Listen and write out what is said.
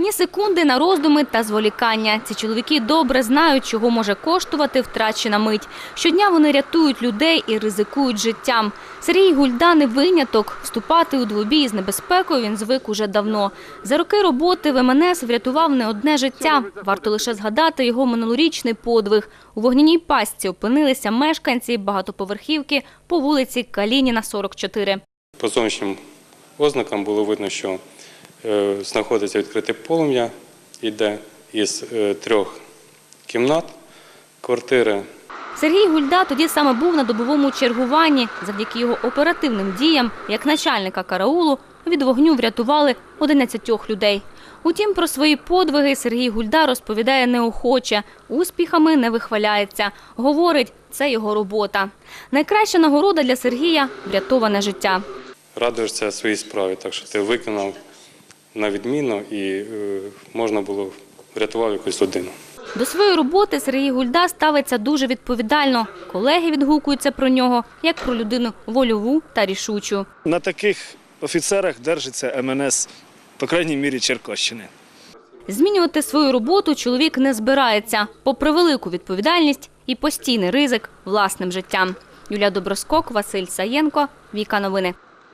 Ні секунди на роздуми та зволікання. Ці чоловіки добре знають, чого може коштувати втрачена мить. Щодня вони рятують людей і ризикують життям. Сергій Гульда не виняток. Вступати у двобій з небезпекою він звик уже давно. За роки роботи в МНС врятував не одне життя. Варто лише згадати його минулорічний подвиг. У вогняній пастці опинилися мешканці багатоповерхівки по вулиці Калініна, 44. По зовнішнім ознакам було видно, що знаходиться відкрите полум'я, йде із е, трьох кімнат квартири. Сергій Гульда тоді саме був на добовому чергуванні. Завдяки його оперативним діям, як начальника караулу, від вогню врятували 11 людей. Утім, про свої подвиги Сергій Гульда розповідає неохоче, успіхами не вихваляється. Говорить, це його робота. Найкраща нагорода для Сергія врятоване життя. Радуєшся своїй справі, так що ти виконав на відмінно і е, можна було врятував якусь людину. До своєї роботи Сергій Гульда ставиться дуже відповідально. Колеги відгукуються про нього як про людину вольову та рішучу. На таких офіцерах держиться МНС, по крайній мірі, Черкащини. Змінювати свою роботу чоловік не збирається, попри велику відповідальність і постійний ризик власним життям. Юлія Доброскок, Василь Саєнко, Віка Новини.